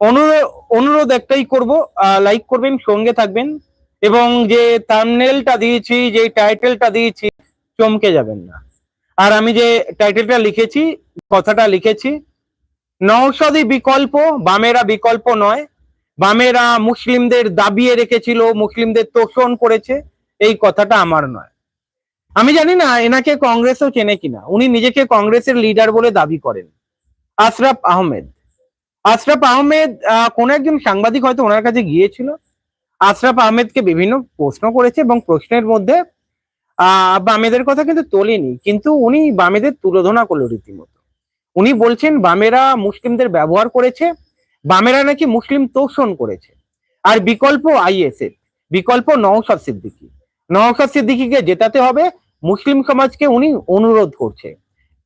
অনুরোধ একটাই করব লাইক করবেন, সঙ্গে থাকবেন এবং যে থাম্বনেলটা দিয়েছি, যে টাইটেলটা দিয়েছি, চমকে যাবেন না। আর আমি যে টাইটেলটা লিখেছি, কথাটা লিখেছি নৌষধি বিকল্প, বামেরা বিকল্প নয়। বামেরা মুসলিমদের দাবিয়ে রেখেছিল, মুসলিমদের তোষণ করেছে, এই কথাটা আমার নয়। আমি জানি না এনাকে কংগ্রেসও চেনে কিনা, উনি নিজেকে কংগ্রেসের লিডার বলে দাবি করেন। আশরাফ আহমেদ। আশরাফ আহমেদ আহ, কোনো একজন সাংবাদিক হয়তো ওনার কাছে গিয়েছিল। আশরাফ আহমেদকে বিভিন্ন প্রশ্ন করেছে এবং প্রশ্নের মধ্যে বামেদের কথা কিন্তু তোলেনি কিন্তু উনি বামেদের তুলোধনা করল রীতিমতো। উনি বলছেন বামেরা মুসলিমদের ব্যবহার করেছে বামেরা নাকি মুসলিম তোষণ করেছে। আর বিকল্প আইএসএফ বিকল্প নওশাদ সিদ্দিকী। নওশাদ সিদ্দিকীকে জেতাতে হবে মুসলিম সমাজকে উনি অনুরোধ করছে।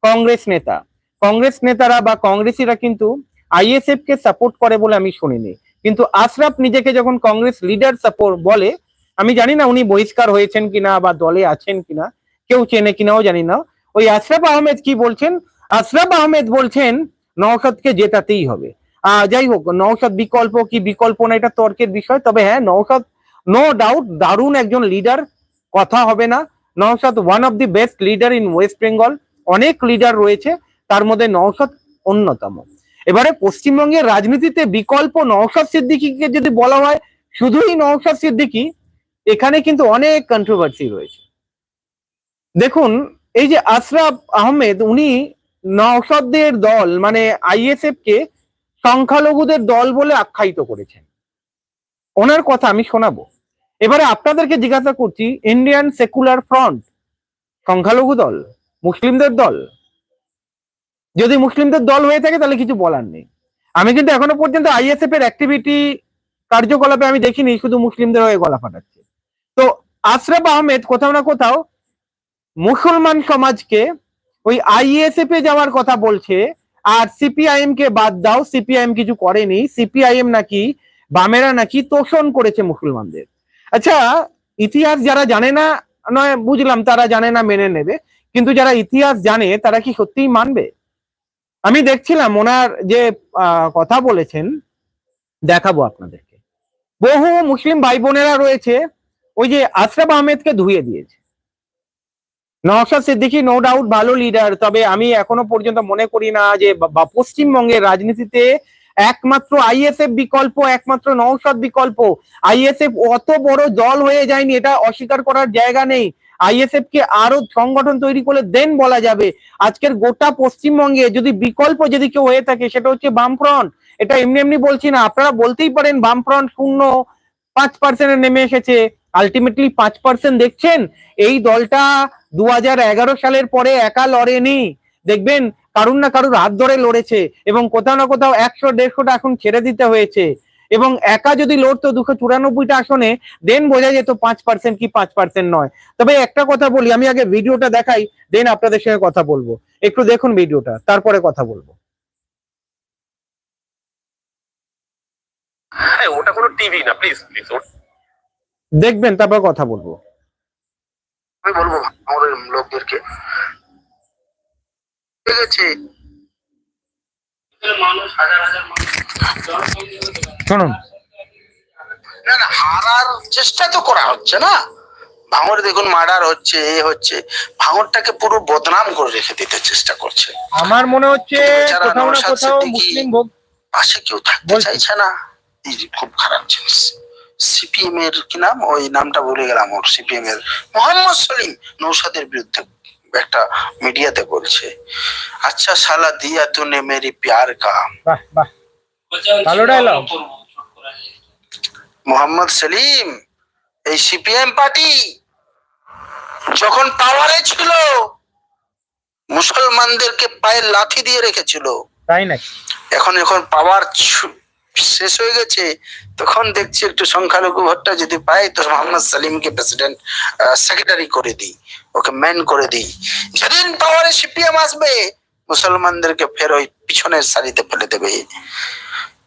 কংগ্রেস নেতা কংগ্রেস নেতারা বা কংগ্রেসীরা কিন্তু আইএসএফ কে সাপোর্ট করে বলে আমি শুনিনি। কিন্তু আশরাফ নিজেকে যখন কংগ্রেস লিডার সাপোর্ট বলে, আমি জানি না উনি বহিষ্কার হয়েছেন কিনা বা দলে আছেন কিনা, কেউ চেনে কিনাও জানি না। ওই আশরাফ আহমেদ কি বলছেন? আশরাফ আহমেদ বলছেন, নওশাদকে জেতাতেই হবে। যাই হোক, নওশাদ বিকল্প কি বিকল্প না, এটা তর্কের বিষয়। তবে হ্যাঁ নওশাদ নো ডাউট দারুণ একজন লিডার কথা হবে না। Naushad one of the best leader in West Bengal অনেক লিডার রয়েছে, তার মধ্যে নওশাদ অন্যতম। এবারে পশ্চিমবঙ্গের রাজনীতিতে বিকল্প নওশাদ সিদ্দিকীকে যদি বলা হয়, শুধুই নওশাদ সিদ্দিকী, এখানে কিন্তু অনেক কন্ট্রোভার্সি রয়েছে। দেখুন, এই যে আশরাফ আহমেদ, উনি নওশাদদের দল মানে আইএসএফ কে সংখ্যালঘুদের দল বলে আখ্যায়িত করেছেন। ওনার কথা আমি শোনাবো। এবারে আপনাদেরকে জিজ্ঞাসা করছি ইন্ডিয়ান সেকুলার ফ্রন্ট সংখ্যালঘু দল, মুসলিমদের দল যদি মুসলিমদের দল হয়ে থাকে, তাহলে কিছু বলার নেই। আমি কিন্তু এখনও পর্যন্ত আইএসএফ এর অ্যাক্টিভিটি কার্যকলাপে আমি দেখিনি, শুধু মুসলিমদের হয়ে গলা ফাটাচ্ছে। তো আশরাফ আহমেদ কোথাও না কোথাও মুসলমান সমাজকে ওই আইএসএফ এ যাওয়ার কথা বলছে, আর সিপিআইএম কে বাদ দাও সিপিআইএম কিছু করেনি সিপিআইএম নাকি বামেরা নাকি তোষণ করেছে মুসলমানদের। আচ্ছা ইতিহাস যারা জানে না, নয়, বুঝলাম, তারা জানে না, মেনে নেবে, কিন্তু যারা ইতিহাস জানে, তারা কি সত্যিই মানবে? আমি দেখছিলাম ওনার যে কথা বলেছেন, দেখাবো আপনাদেরকে। বহু মুসলিম ভাই বোনেরা রয়েছে, ওই যে আশরাফ আহমেদকে ধুয়ে দিয়েছে। নওশাদ সিদ্দিকী নো ডাউট ভালো লিডার তবে আমি এখনও পর্যন্ত মনে করি না যে পশ্চিমবঙ্গের রাজনীতিতে একমাত্র আইএসএফ বিকল্প, একমাত্র নওশাদ বিকল্প। আইএসএফ অত বড় দল হয়ে যায়নি, এটা অস্বীকার করার জায়গা নেই। আইএসএফ কে আরও সংগঠন তৈরি করে দেন বলা যাবে। আজকের গোটা পশ্চিমবঙ্গে যদি বিকল্প যদি কেউ হয়ে থাকে, সেটা হচ্ছে বামফ্রন্ট। এটা এমনি এমনি বলছি না, আপনারা বলতেই পারেন বামফ্রন্ট শূন্য, পাঁচ পার্সেন্টে নেমে এসেছে। আলটিমেটলি পাঁচ পার্সেন্ট দেখছেন? এই দলটা দু হাজার এগারো সালের পরে একা লড়েনি। দেখবেন, কারুর না কারুর হাত ধরে লড়েছে এবং কোথাও না কোথাও একশো দেড়শোটা এখন ছেড়ে দিতে হয়েছে। এবং একা যদি লড়তো দুশো চুরানব্বইটা আসনে দেন বোঝা যেত পাঁচ পার্সেন্ট কি পাঁচ পার্সেন্ট নয়। তবে একটা কথা বলি আমি আগে ভিডিওটা দেখাই দেন আপনাদের সঙ্গে কথা বলব। একটু দেখুন ভিডিওটা তারপরে কথা বলব। আরে ওটা কোনো টিভি না প্লিজ প্লিজ দেখবেন তারপর কথা বলব। আমি বলব আমাদের লোকদেরকে। ঠিক আছে। মানুষ হাজার হাজার মানুষ জনসংখ্যা শুনুন। হারার চেষ্টা তো করা হচ্ছে না। ভাঙড়ে দেখুন মার্ডার হচ্ছে এ হচ্ছে। ভাঙড়টাকে পুরো বদনাম করে রেখে দিতে চেষ্টা করছে। আমার মনে হচ্ছে কোথাও না কোথাও মুসলিম ভোগ পাশে কেউ থাকতে চাইছে না। এই খুব খারাপ জিনিস। সিপিএম এর কি নাম? ওই নামটা ভুলে গেলাম ওর সিপিএম এর মোহাম্মদ সলিম নৌসাদের বিরুদ্ধে একটা মিডিয়াতে বলছে আচ্ছা সালা দিয়া তুনে মেরি প্যার কা ভালো চিন্তা dialogue। ভাবনা করব, ছোট করে। মোহাম্মদ সেলিম এই সিপিএম পার্টি যখন পাওয়ারে ছিল মুসলমানদেরকে পায়ে লাঠি দিয়ে রেখেছিল। তাই নাকি? এখন যখন পাওয়ার শেষ হয়ে গেছে তখন দেখছি একটু সংখ্যালঘু ভোটটা যদি পাই তো মোহাম্মদ সালিমকে প্রেসিডেন্ট সেক্রেটারি করে দিই ওকে ম্যান করে দিই। যেদিন পাওয়ারে সিপিএম আসবে মুসলমানদেরকে ফের ওই পিছনের সারিতে ফেলে দেবে।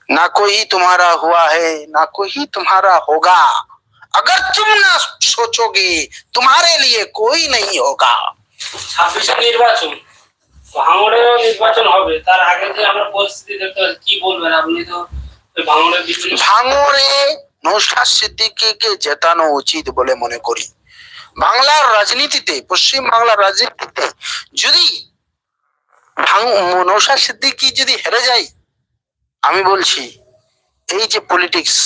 ना कोई तुम्हारा हुआ है ना कोई तुम्हारा होगा अगर तुम ना सोचोगे तुम्हारे लिए कोई नहीं होगा ছাব্বিশে নির্বাচন ভাঙড়েও নির্বাচন হবে তার আগে যে আমরা পরিস্থিতি দেখতে পাচ্ছি কি বলবেন আপনি তো ওই ভাঙনের বিভিন্ন ভাঙরে নৌশাদ সিদ্দিকীকে জেতানো উচিত বলে মনে করি বাংলার রাজনীতিতে পশ্চিম বাংলার রাজনীতিতে যদি ভাঙ- নৌশাদ সিদ্দিকী যদি হেরে যায় আমি বলছি, এই যে পলিটিক্স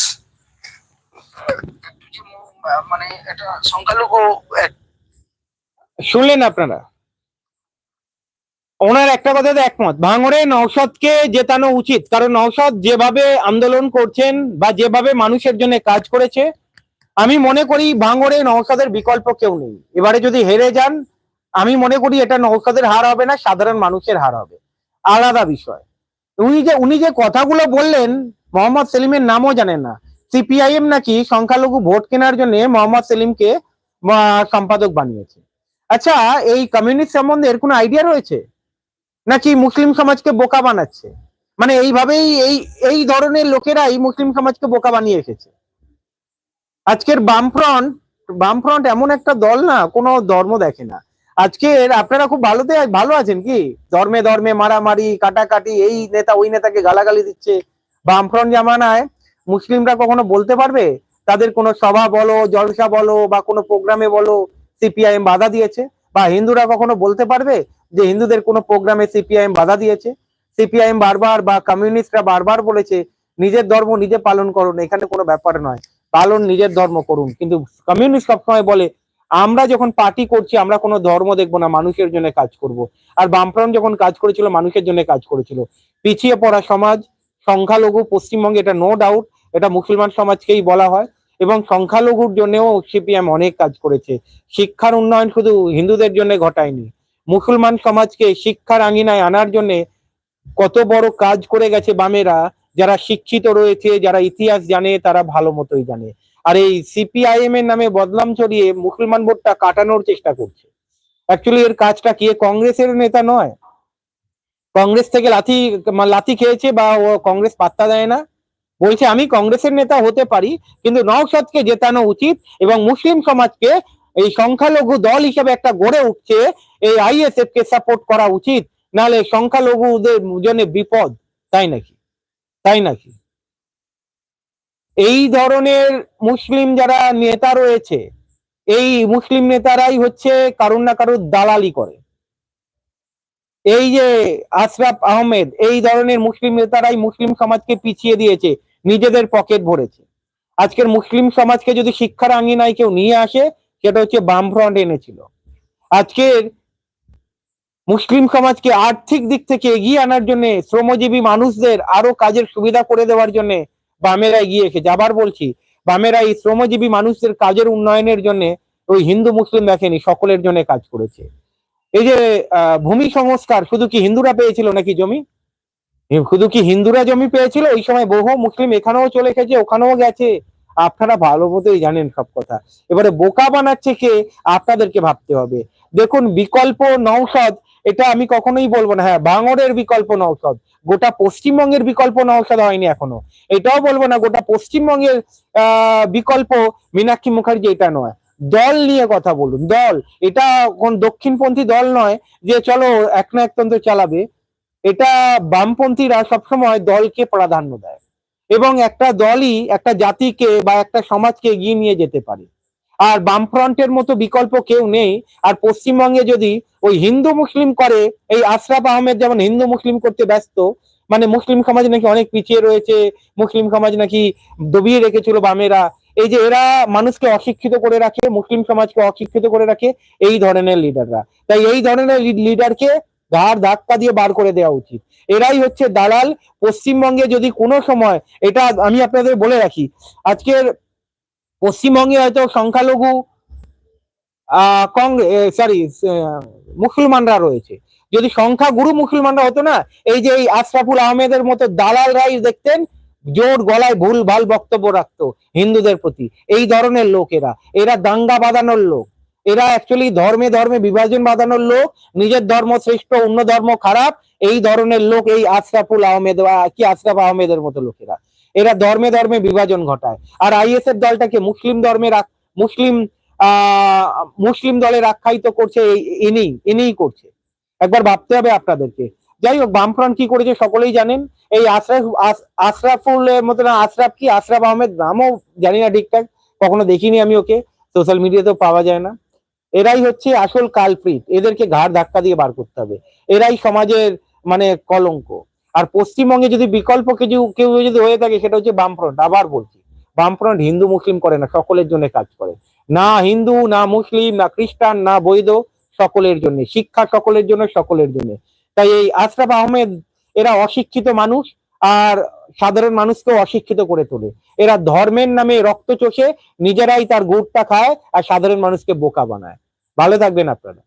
মানে এটা সংখ্যালঘু শুনলেন আপনারা? ওনার একটা কথাতে একমত, ভাঙড়ে নৌসদকে জেতানো উচিত, কারণ নৌসদ যেভাবে আন্দোলন করছেন বা যেভাবে মানুষের জন্য কাজ করেছে, আমি মনে করি ভাঙড়ে নৌসদের বিকল্প কেউ নেই। এবারে যদি হেরে যান, আমি মনে করি এটা নৌসদের হার হবে না, সাধারণ মানুষের হার হবে। আলাদা বিষয়। উনি যে উনি যে কথাগুলো বললেন, মোহাম্মদ সেলিমের নামও জানেন না। সিপিআইএম নাকি সংখ্যালঘু ভোট কেনার জন্য মোহাম্মদ সেলিমকে সম্পাদক বানিয়েছে। আচ্ছা এই কমিউনিস্ট সম্বন্ধে এর কোনো আইডিয়া রয়েছে? নাকি মুসলিম সমাজকে বোকা বানাচ্ছে? মানে এইভাবেই এই এই ধরনের লোকেরাই মুসলিম সমাজকে বোকা বানিয়ে এসেছে আজকের বামফ্রন্ট বামফ্রন্ট এমন একটা দল না, কোনো ধর্ম দেখে না। আজকের আপনারা খুব ভালোতে ভালো আছেন কি? ধর্মে ধর্মে মারামারি, কাটাকাটি, এই নেতা, ওই নেতাকে গালাগালি দিচ্ছে। বামফ্রন্ট জামানায় মুসলিমরা কখনো বলতে পারবে? তাদের কোনো সভা বলো, জলসা বলো, বা কোনো প্রোগ্রামে বলো, সিপিআইএম বাধা দিয়েছে? বা হিন্দুরা কখনো বলতে পারবে যে হিন্দুদের কোনো প্রোগ্রামে সিপিআইএম বাধা দিয়েছে? সিপিআইএম বারবার বা কমিউনিস্টরা বারবার বলেছে, নিজের ধর্ম নিজে পালন করুন, এখানে কোনো ব্যাপার নয়। পালন নিজের ধর্ম করুন। কিন্তু কমিউনিস্ট সবসময় বলে আমরা যখন পার্টি করছি, আমরা কোনো ধর্ম দেখব না, মানুষের জন্য কাজ করব। আর বামফ্রন্ট যখন কাজ করেছিল, মানুষের জন্য কাজ করেছিল। পিছিয়ে পড়া সমাজ, সংখ্যালঘু, পশ্চিমবঙ্গে এটা নো ডাউট এটা মুসলমান সমাজকেই বলা হয়। এবং সংখ্যালঘুর জন্যও সিপিএম অনেক কাজ করেছে। শিক্ষার উন্নয়ন শুধু হিন্দুদের জন্য ঘটায়নি। মুসলমান সমাজকে শিক্ষার আঙিনায় আনার জন্য কত বড় কাজ করে গেছে বামেরা যারা শিক্ষিত রয়েছে, যারা ইতিহাস জানে, তারা ভালো মতোই জানে। আর এই সিপিআইএম এর নামে বদলাম ছড়িয়ে মুসলমান ভোটটা কাটানোর চেষ্টা করছে। অ্যাকচুয়ালি এর কাজটা কি? কংগ্রেসের নেতা নয়। কংগ্রেস থেকে লাথি লাথি খেয়েছে বা ও কংগ্রেস পাত্তা দেয় না। বলছে, আমি কংগ্রেসের নেতা হতে পারি, কিন্তু নওশাদকে জেতানো উচিত এবং মুসলিম সমাজকে এই সংখ্যালঘু দল হিসেবে একটা গড়ে উঠছে, এই আইএসএফ কে সাপোর্ট করা উচিত। নাহলে সংখ্যালঘুদের জন্য বিপদ, তাই নাকি? তাই নাকি? এই ধরনের মুসলিম যারা নেতা রয়েছে, এই মুসলিম নেতারাই হচ্ছে কারুর না কারুর দালালি করে। এই যে আশরাফ আহমেদ, এই ধরনের মুসলিম নেতারাই মুসলিম সমাজকে পিছিয়ে দিয়েছে, নিজেদের পকেট ভরেছে। আজকের মুসলিম সমাজকে যদি শিক্ষার আঙ্গিনায় কেউ নিয়ে আসে, সেটা হচ্ছে বামফ্রন্ট এনেছিল। আজকের মুসলিম সমাজকে আর্থিক দিক থেকে এগিয়ে আনার জন্য শ্রমজীবী মানুষদের আরও কাজের সুবিধা করে দেওয়ার জন্য বামেরা এগিয়ে এসেছে। আবার বলছি, বামেরা এই শ্রমজীবী মানুষদের কাজের উন্নয়নের জন্য ওই হিন্দু মুসলিম দেখেনি, সকলের জন্য কাজ করেছে। এই যে ভূমি সংস্কার, শুধু কি হিন্দুরা পেয়েছিল নাকি জমি? শুধু কি হিন্দুরা জমি পেয়েছিল? ওই সময় বহু মুসলিম এখানেও চলে গেছে ওখানেও গেছে। আপনারা ভালো মতোই জানেন সব কথা। এবারে বোকা বানাচ্ছে কে? আপনাদেরকে ভাবতে হবে। দেখুন, বিকল্প নৌসদ এটা আমি কখনোই বলব না। হ্যাঁ ভাঙড়ের বিকল্প নৌসদ গোটা পশ্চিমবঙ্গের বিকল্প নৌসদ হয়নি এখনও। এটাও বলব না, গোটা পশ্চিমবঙ্গের বিকল্প মীনাক্ষী মুখার্জি এটা নয়। দল নিয়ে কথা বলুন, দল। এটা কোন দক্ষিণপন্থী দল নয় যে, চলো, এক না একতন্ত্র চালাবে। এটা বামপন্থীরা সবসময় দলকে প্রাধান্য দেয়। এবং একটা দলই একটা জাতিকে বা একটা সমাজকে এগিয়ে নিয়ে যেতে পারে। আর বামফ্রন্টের মতো বিকল্প কেউ নেই। আর পশ্চিমবঙ্গে যদি ওই হিন্দু মুসলিম করে, এই আশরাফ আহমেদ যেমন হিন্দু মুসলিম করতে ব্যস্ত মানে মুসলিম সমাজ নাকি অনেক পিছিয়ে রয়েছে, মুসলিম সমাজ নাকি দবিয়ে রেখেছিল বামেরা। এই যে এরা মানুষকে অশিক্ষিত করে রাখে, মুসলিম সমাজকে অশিক্ষিত করে রাখে, এই ধরনের লিডাররা তাই এই ধরনের লিডারকে ঘাড় ধাক্কা দিয়ে বার করে দেওয়া উচিত। এরাই হচ্ছে দালাল। পশ্চিমবঙ্গে যদি কোনো সময়, এটা আমি আপনাদের বলে রাখি, আজকের পশ্চিমবঙ্গে হয়তো সংখ্যালঘু কংগ্রেস সরি মুসলমানরা রয়েছে। যদি সংখ্যাগুরু মুসলমানরা হতো না, এই যে আশরাফুল আহমেদের মতো দালালরাই দেখতেন, জোর গলায় ভুল, ভালো বক্তব্য রাখতো হিন্দুদের প্রতি। এই ধরনের লোক এরা। এরা দাঙ্গা বাঁধানোর লোক। এরা অ্যাকচুয়ালি ধর্মে ধর্মে বিভাজন বাঁধানোর লোক, নিজের ধর্ম শ্রেষ্ঠ, অন্য ধর্ম খারাপ, এই ধরনের লোক এই আশরাফুল আহমেদ কি আশরাফ আহমেদের মতো লোকেরা। এরা ধর্মে ধর্মে বিভাজন ঘটায়। আর আইএসএফ দলটাকে মুসলিম ধর্মের আক- মুসলিম মুসলিম দলের আখ্যায়িত করছে ইনি ইনিই করছে। একবার ভাবতে হবে আপনাদেরকে। যাই হোক, বামফ্রন্ট কি করেছে সকলেই জানেন। এই আশরাফ, আশ- আশরাফুল মতন আশরাফ কি, আশরাফ আহমেদ নামও জানি না ঠিকঠাক, কখনো দেখিনি আমি ওকে। সোশ্যাল মিডিয়াতেও পাওয়া যায় না। এরাই হচ্ছে আসল কালপ্রিট। এদেরকে ঘাড় ধাক্কা দিয়ে বার করতে হবে। এরাই সমাজের মানে কলঙ্ক। আর পশ্চিমবঙ্গে যদি বিকল্প কিছু, কেউ যদি হয়ে থাকে, সেটা হচ্ছে বামফ্রন্ট। আবার বলছি, বামফ্রন্ট হিন্দু, মুসলিম করে না, সকলের জন্য কাজ করে। না হিন্দু, না মুসলিম, না খ্রিস্টান, না বৈধ, সকলের জন্য। শিক্ষা সকলের জন্য সকলের জন্য। তাই এই আশরাফ আহমেদ, এরা অশিক্ষিত মানুষ, আর সাধারণ মানুষকেও অশিক্ষিত করে তোলে। এরা ধর্মের নামে রক্ত চোষে নিজেরাই তার গুড়টা খায়, আর সাধারণ মানুষকে বোকা বানায়। ভালো থাকবেন আপনারা।